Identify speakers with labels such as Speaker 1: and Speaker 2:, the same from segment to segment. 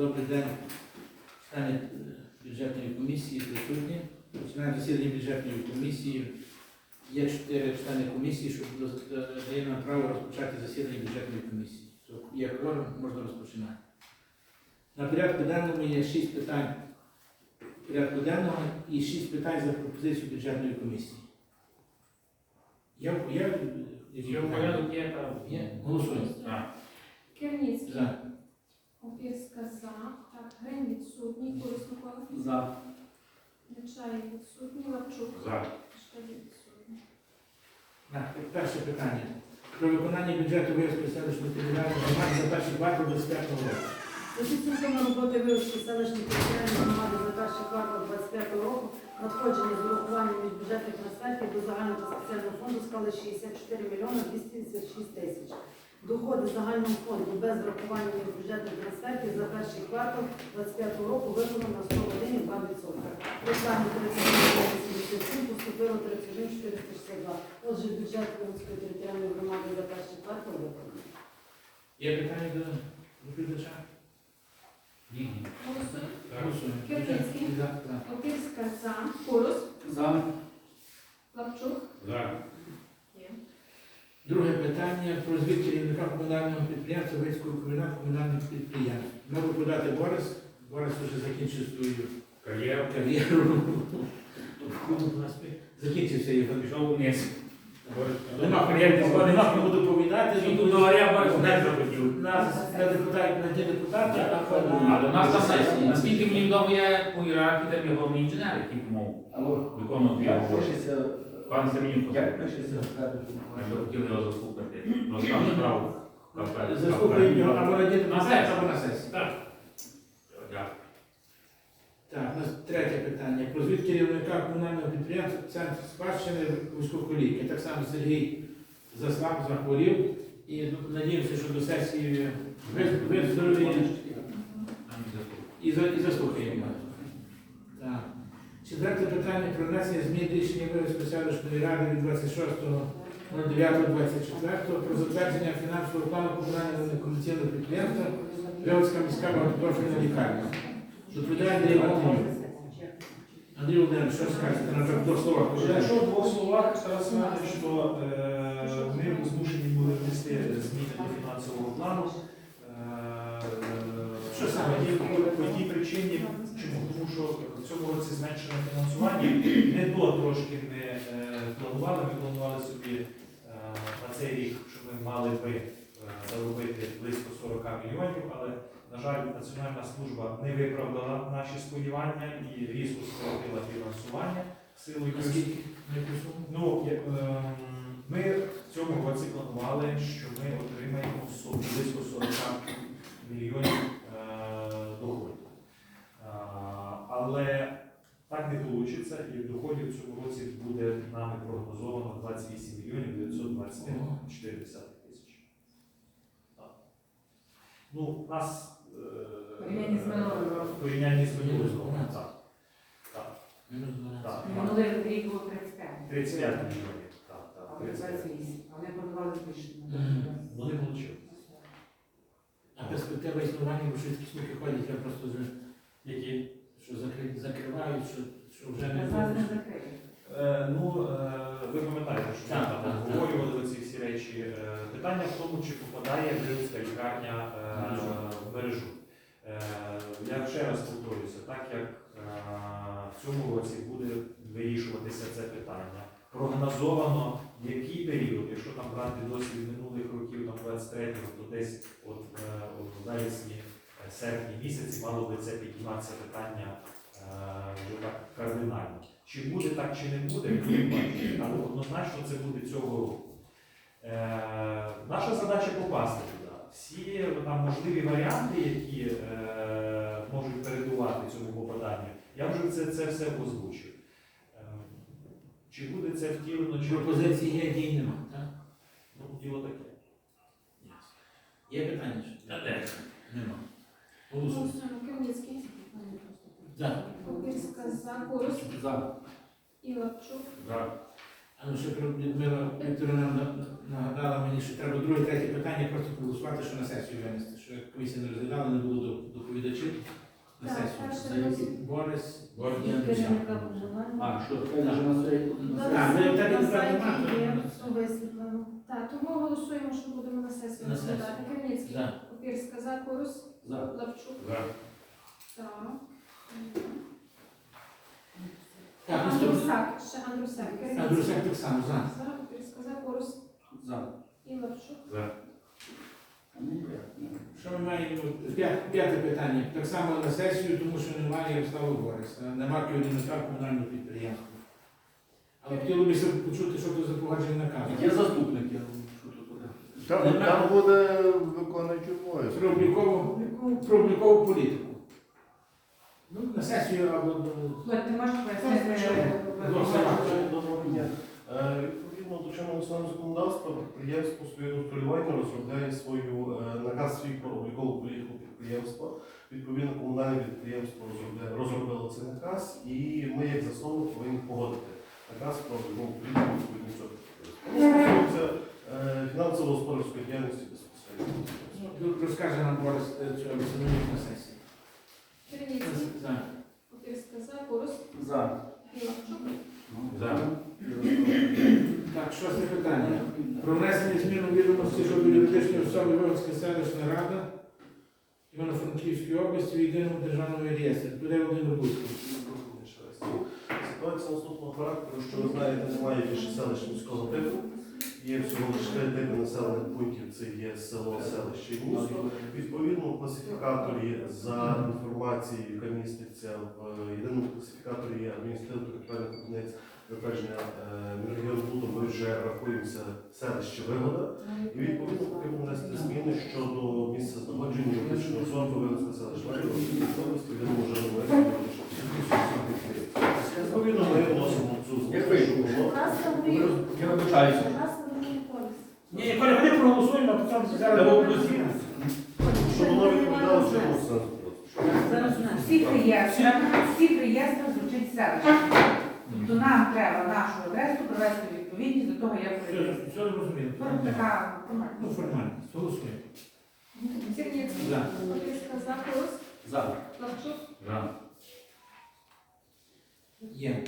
Speaker 1: Добрий день, члени е, бюджетної комісії присутні. Починаємо засідання бюджетної комісії. Є чотири члени комісії, що е, дає нам право розпочати засідання бюджетної комісії. Тобто Є кворум, можна розпочинати. На порядку денному є шість питань порядку денного і шість питань за пропозицію бюджетної комісії. Є, є, е, які
Speaker 2: Є
Speaker 1: питання?
Speaker 2: порядок, є там.
Speaker 1: Є? Голосуємо.
Speaker 2: Так.
Speaker 3: Керніцький.
Speaker 1: За.
Speaker 3: Опірська за. Так, Грин Курс Микола.
Speaker 1: За.
Speaker 3: Нечаєв відсутній. Лапчук.
Speaker 2: За.
Speaker 3: Шкалі відсутній.
Speaker 1: Так, перше питання. Про виконання бюджету Вирської селищної територіальної громади за перший квартал 25 року.
Speaker 4: За підсумками роботи Вирської селищної територіальної громади за перший квартал 25 року надходження з урахуванням міжбюджетних трансфертів до загального та спеціального фонду склали 64 мільйони 256 тисяч. Доходи загального фонду без врахування міжбюджетних трансфертів за перший квартал 25 року виконано на 101,2%. Присягну 31,87, поступило 31,462. Отже, бюджет Вирської територіальної громади за перший квартал виконано.
Speaker 1: Є питання до доповідача? Ні.
Speaker 3: Голосуємо.
Speaker 1: Голосуємо. За. За.
Speaker 3: За. Курс.
Speaker 1: За.
Speaker 3: Лапчук.
Speaker 2: За.
Speaker 1: Питання про звіт керівника комунального підприємства Вицького комунального комунального підприємства. Мав подати Борис. Борис вже закінчив свою
Speaker 2: Кар'єр.
Speaker 1: кар'єру. Закінчився його.
Speaker 2: Пішов вниз.
Speaker 1: Нема кар'єри, нема кому доповідати.
Speaker 2: Він тут говорив, Борис не захотів.
Speaker 1: Нас на депутатів, на ті депутати, а на...
Speaker 2: У нас там сесії. Наскільки мені відомо є у ієрархії, там є головний інженер, який мов
Speaker 5: Алло,
Speaker 2: Пан Семенюк.
Speaker 5: як пишеться
Speaker 2: Ми б хотіли його заслухати. Справу. Кафе.
Speaker 1: Заслухаємо його, або на діти
Speaker 2: На сесії.
Speaker 1: або на сесії.
Speaker 2: Так. Дякую.
Speaker 1: Так, у нас третє питання. Про звіт керівника комунального підприємства Центр спадщини Вузькоколійки. Так само Сергій заслав, захворів. І надіємося, що до сесії виз- виздоровіє
Speaker 2: Там і
Speaker 1: за- і заслухаємо. його. Так. Четверте питання про внесення змін рішення Вирівської селищної ради від 26.09.24 про затвердження фінансового плану комунального некомерційного підприємства Вилицька міська багатопрофільна лікарня. Доповідає Андрій Володимирович. Андрій Володимирович, що скажете на два слова?
Speaker 6: Якщо в двох словах сказати, що е, ми змушені були внести зміни до фінансового плану.
Speaker 1: Що саме?
Speaker 6: по тій- причині, чому? Тому що в цьому році зменшено фінансування. Не то трошки ми е, планували, ми планували собі е, на цей рік, щоб ми мали би е, заробити близько 40 мільйонів, але, на жаль, Національна служба не виправдала наші сподівання і різко скоротила фінансування
Speaker 1: суму?
Speaker 6: Ну, ми в цьому році планували, що ми отримаємо близько 40 мільйонів доходів. Але так не вийде, і доходів в цьому році буде нами прогнозовано 28 мільйонів 924 тисяч. Ну, нас е,
Speaker 4: Порівнянні з минулим
Speaker 6: порівнянні з минулим роком, так. Так,
Speaker 1: Мінус 12.
Speaker 6: так.
Speaker 4: Минулий рік було 35.
Speaker 6: 35 мільйонів. Так, так,
Speaker 4: А вони
Speaker 6: 35.
Speaker 4: 28. Вони.
Speaker 6: Ну, вийшло.
Speaker 1: Перспектива існування, слухи ходять, я просто вже,
Speaker 6: Які?
Speaker 1: що закри- закривають, що, що вже не
Speaker 4: зараз не.
Speaker 6: Е, ну, е, ви пам'ятаєте, що ми
Speaker 1: Так,
Speaker 6: там
Speaker 1: так,
Speaker 6: обговорювали ці всі речі. Е, питання в тому, чи попадає Брилська лікарня е,
Speaker 1: Мережу.
Speaker 6: в мережу. Е, я ще раз повторюся, так як е, в цьому році буде вирішуватися це питання. Прогнозовано, який період, якщо там брати досвід минулих років, там 23-го, то десь от, е, от вересні, е, серпні місяці мало би це підніматися питання е, вже так кардинально. Чи буде так, чи не буде, бачити. але однозначно це буде цього року. Е, наша задача попасти туди. Всі там можливі варіанти, які е, можуть передувати цьому попаданню, я вже це, це все озвучив. Чи буде це втілено, чи
Speaker 1: Пропозиції є, дій нема, так?
Speaker 6: ну, діло таке.
Speaker 1: Є питання? ще?
Speaker 2: Та де?
Speaker 1: Нема. Голосуємо.
Speaker 3: Голосуємо.
Speaker 1: За.
Speaker 3: Опірська за. Курс.
Speaker 1: За.
Speaker 3: І Лапчук.
Speaker 2: За.
Speaker 1: А ну ще про Людмила на- нагадала мені, що треба друге, третє питання просто проголосувати, що на сесію винести. Що що комісія не розглядала, не було до- доповідачів на
Speaker 3: Так,
Speaker 1: сесію.
Speaker 3: перше
Speaker 1: які? Борис,
Speaker 2: Борис
Speaker 1: і Андрій.
Speaker 4: Керівника.
Speaker 2: А, що?
Speaker 1: Так. Так, ми так і
Speaker 4: На
Speaker 1: не
Speaker 4: сайті є,
Speaker 1: знаємо.
Speaker 4: все висвітлено.
Speaker 3: Так, тому голосуємо, що будемо на сесію
Speaker 1: На сесію.
Speaker 3: розглядати. Керівницький,
Speaker 1: За.
Speaker 3: Папірська, за, Корус,
Speaker 2: За.
Speaker 3: Так.
Speaker 1: Так, наступне.
Speaker 3: Андрусак, ще Андрусак. Керівницький.
Speaker 1: Андрусяк так само, за.
Speaker 3: За, Папірська, за, Корус
Speaker 2: За.
Speaker 3: і Лапчук.
Speaker 2: За.
Speaker 1: Маємо? П'яте питання. Так само на сесію, тому що немає Ярослава Бориса. Нема керівника комунального підприємства. Але хотілося б почути, що це за погоджений наказ.
Speaker 2: Є заступник, я що тут буде.
Speaker 5: Там, там буде виконуючий обов'язки.
Speaker 1: Про облікову, про облікову політику. Ну, на сесію або до...
Speaker 4: Ти можеш
Speaker 7: Доброго дня. Е, Відповідно до чинного національного законодавства, підприємство контролювання розробляє свою е, наказ свій про облікову політику підприємства. Відповідно, комунальне підприємство розробило цей наказ, і ми, як засновник, повинні погодити наказ про облікову політику відповідно цього підприємства. Стосується е, фінансово-господарської діяльності безпосередньо.
Speaker 1: Ну, Розкаже нам Борис, е, що на сесії.
Speaker 3: Керівницький,
Speaker 1: За.
Speaker 3: Папірська, за, Корус
Speaker 2: За.
Speaker 3: і Лапчук.
Speaker 2: За.
Speaker 1: Так, шосте питання. Про внесення змін відомості щодо юридичної особи Виводська селищна рада Івано-Франківської області в єдиному державному реєстрі. Буде один Рубуцький.
Speaker 7: Ситуація наступного характеру, що ви знаєте, немає більше селищ міського типу. Є всього лише три типи населених пунктів, це є село, селище і місто. Відповідно, в класифікаторі за інформацією, яка міститься в єдиному класифікаторі є адміністративно-територіальних одиниць затвердження е, ми вже рахуємося селище Вигода. І відповідно потрібно внести зміни щодо місця знаходження юридичного особи Вигодська селищна рада області в єдиному Відповідно, ми вносимо цю зміну,
Speaker 2: Я вибачаюся.
Speaker 1: Ні, коли вони проголосуємо, а потім зараз
Speaker 2: Та
Speaker 1: будемо
Speaker 2: ви
Speaker 1: голосувати.
Speaker 7: Щоб воно відповідало чинному сенсу.
Speaker 4: Зараз
Speaker 8: Всі реєстри, всі реєстри звучить селище. То нам треба нашу адресу привести в відповідність до того, як
Speaker 1: Все, все зрозуміло.
Speaker 8: Ну, така
Speaker 1: Ну, формально. Голосуємо. За.
Speaker 3: Папірська, за.
Speaker 1: Є.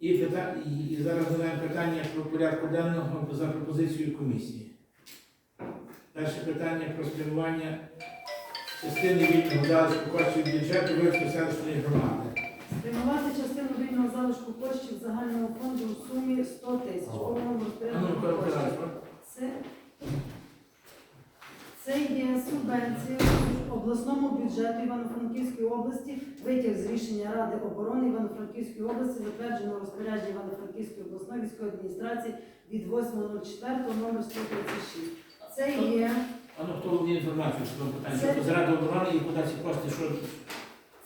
Speaker 1: І, пита... і- і зараз задаємо питання про порядку денного за пропозицією комісії. Перше питання про спрямування частини вільного залишку коштів бюджету Вирської селищної громади.
Speaker 4: Спрямувати частину вільного залишку коштів загального фонду у сумі 100 тисяч.
Speaker 1: Ну,
Speaker 4: коштів. Це, це є субвенція обласному бюджету Івано-Франківської області, витяг з рішення Ради оборони Івано-Франківської області, затвердженого розпорядження Івано-Франківської обласної військової адміністрації від 8.04 номер 136. Це є
Speaker 1: А ну хто володіє інформацією з цього питання?
Speaker 4: Це-
Speaker 1: Що це Рада оборони і ці кошти, що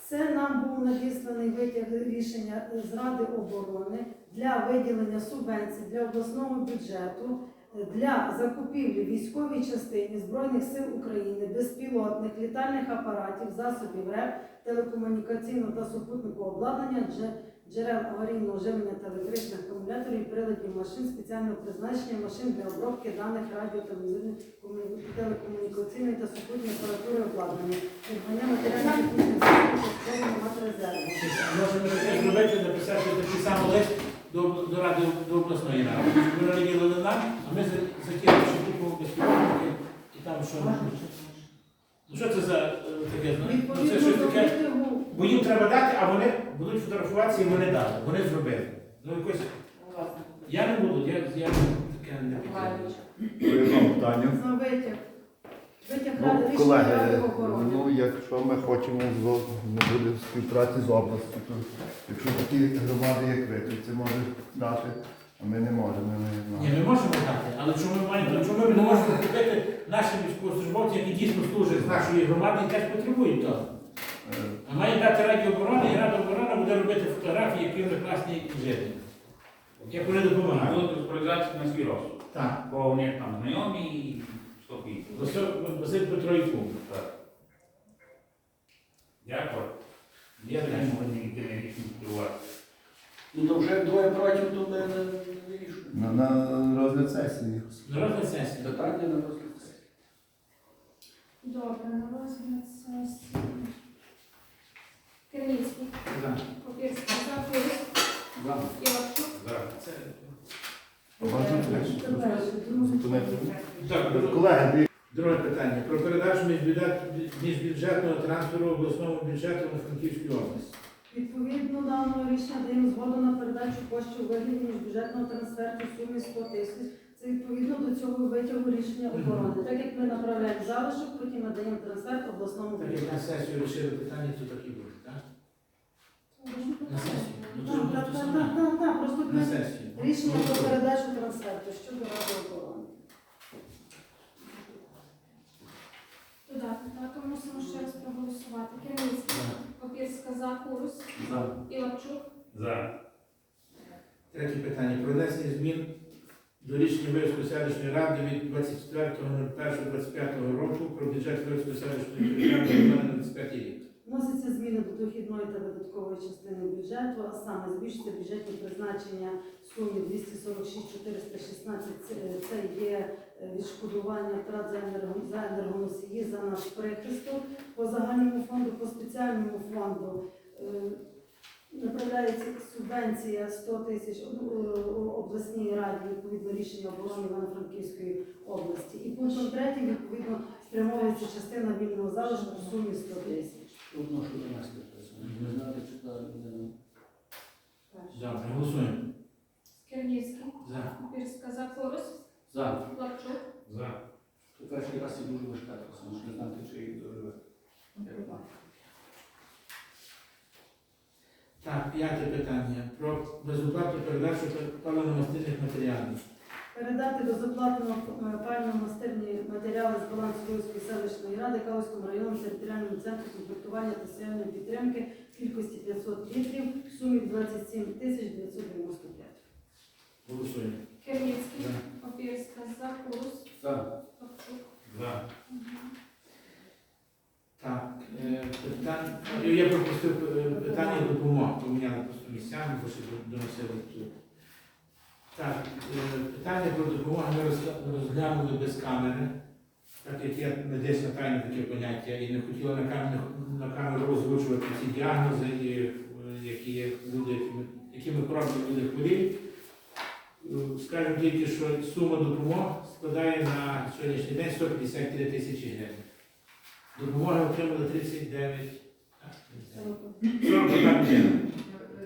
Speaker 4: Це нам був надісланий витяг рішення з Ради оборони для виділення субвенцій для обласного бюджету для закупівлі військовій частині Збройних сил України безпілотних літальних апаратів, засобів РЕП, телекомунікаційного та супутникового обладнання, джерел аварійного живлення та електричних акумуляторів, приладів машин спеціального призначення, машин для обробки даних радіо, комуні- телекомунікаційної та супутньої апаратури обладнання, придбання матеріальних
Speaker 1: написати такий самий лист до, до Ради до обласної ради. Ми наділили нам, а ми за- закинули купу безпілотники і там що. Ну що це за е, таке? Ну, це щось таке. Бо їм треба дати, а вони будуть фотографуватися і вони дали. Вони зробили. Ну якось. Я не буду, я, я таке не підтримую.
Speaker 4: Витяг. Витяг
Speaker 5: Ну,
Speaker 4: Ради
Speaker 5: колеги, ну якщо ми хочемо з- не буде співпраці з областю, то якщо такі громади, як ви, то це може дати, а ми не можемо. Ми не
Speaker 1: Ні,
Speaker 5: знаємо.
Speaker 1: ми можемо дати, але чому ми маємо, чому ми не можемо купити нашим військовослужбовцям, які дійсно служать з нашої громади і теж потребують того.
Speaker 5: Е,
Speaker 1: А має дати Раді оборони, і Рада оборони буде робити фотографії, які вони класні і жити. Як вони допомагають.
Speaker 2: Будуть розпоряджатися на свій розсуд.
Speaker 1: Так.
Speaker 2: Бо у них там знайомі і стопі.
Speaker 1: Василь- Петро і Кум.
Speaker 2: Так. Дякую.
Speaker 1: Я
Speaker 2: не можу ніде не рішити.
Speaker 9: Ну то вже двоє проти, то не, вирішуємо.
Speaker 5: На, на розгляд сесії.
Speaker 1: Народна сесія.
Speaker 9: Питання на розгляд.
Speaker 3: Добре, на розгляд сесії. Керніцький,
Speaker 1: За.
Speaker 4: Друге.
Speaker 1: Питання. Про передачу міжбюджет- міжбюджетного трансферу обласному бюджету на Франківській області.
Speaker 4: Відповідно даного рішення даємо згоду на передачу коштів у вигляді міжбюджетного трансферту сумі 100 тисяч. Це відповідно до цього витягу рішення оборони. Так як ми направляємо залишок, потім надаємо трансфер обласному
Speaker 1: Так як на
Speaker 4: бюджету.
Speaker 1: сесію вирішили питання, то так і буде, так? На сесію. Ну, це
Speaker 4: Так,
Speaker 1: буде
Speaker 4: так,
Speaker 1: те
Speaker 4: так,
Speaker 1: саме.
Speaker 4: так, так, так, просто
Speaker 1: На
Speaker 4: ми
Speaker 1: сесію.
Speaker 4: рішення про передачу трансферту щодо ради
Speaker 3: так, то мусимо ще раз проголосувати. Керніцький,
Speaker 1: За.
Speaker 3: Папірська за, Курис,
Speaker 9: За.
Speaker 3: Іванчук,
Speaker 2: за.
Speaker 1: Третє питання. Про внесення змін до рішення Виївської селищної ради від 24.01.25 року про бюджет Виївської селищної територіальної громади на 25 рік.
Speaker 4: Дохідної та видаткової частини бюджету, а саме збільшити бюджетні призначення сумі 246 416. Це, це є е, відшкодування втрат за, за енергоносії за наш прихисток. По загальному фонду, по спеціальному фонду е, направляється субвенція 100 тисяч е, обласній раді відповідно рішення оборони Івано-Франківської області. І пунктом третім відповідно спрямовується частина вільного залишку в сумі 100 тисяч.
Speaker 9: Одно, що до нас. Не знати, чи так буде.
Speaker 1: Добре, голосуємо.
Speaker 3: Керніцький,
Speaker 1: За.
Speaker 3: Папірська за, Курис,
Speaker 9: За.
Speaker 3: Лапчук,
Speaker 2: За.
Speaker 9: То перший раз і дуже важка тому що не знати, чи її доживе.
Speaker 1: Так, п'яте питання. Про безоплатну передачу паливно-мастильних матеріалів.
Speaker 4: Передати безоплатно е, пально-мастирні матеріали з балансу Львівської селищної ради Калузькому району територіальному центру комплектування та соціальної підтримки кількості 500 літрів в сумі 27 тисяч 995.
Speaker 1: Голосуємо.
Speaker 3: Керніцький,
Speaker 1: За.
Speaker 3: Папірська за, Курис,
Speaker 9: За.
Speaker 1: Так, е, питання. Я пропустив е, питання допомоги, поміняли просто місцями, бо ще доносили тут. Так, е, питання про допомогу ми розглянули без камери, так як є медична тайна таке поняття, і не хотіла на камеру, на камеру озвучувати ці діагнози, і, е, які люди, якими, кров'ю люди хворіють. Е, Скажемо тільки, що сума допомоги складає на сьогоднішній день 153 тисячі гривень. Допомоги отримали 39. а, 41 гривень.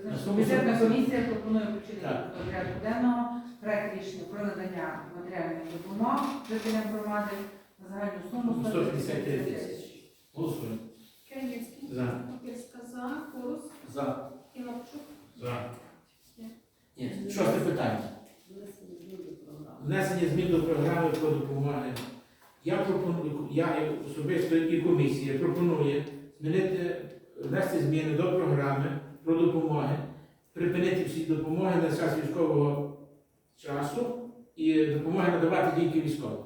Speaker 8: Бюджетна комісія пропонує включити до порядку денного проект рішення про надання матеріальної допомоги жителям громади на загальну суму
Speaker 1: 153 тисячі. Голосуємо.
Speaker 3: Керніцький,
Speaker 1: За.
Speaker 3: Папірська за, Курис,
Speaker 9: За.
Speaker 3: Іванчук,
Speaker 2: За.
Speaker 1: Є. Шосте питання.
Speaker 4: Внесення змін до програми.
Speaker 1: Внесення змін до програми про допомоги. Я пропоную, я особисто і комісія пропонує змінити, внести зміни до програми про допомоги, припинити всі допомоги на час військового часу і допомоги надавати тільки військовим,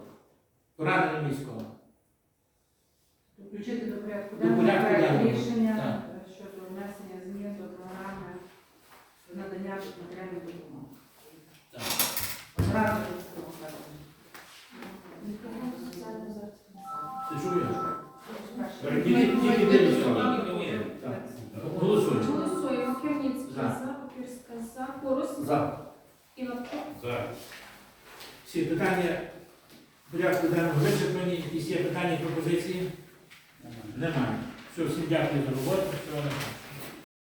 Speaker 1: пораненим військовим.
Speaker 8: Включити до порядку денного рішення
Speaker 1: так.
Speaker 8: е, щодо внесення змін до програми надання матеріальної допомоги.
Speaker 1: За,
Speaker 3: Курис,
Speaker 9: За.
Speaker 3: Іванчук,
Speaker 2: За.
Speaker 1: Всі питання порядку денного вичерпані. Якісь є питання і пропозиції? Немає. Все, всім дякую за роботу. Всього.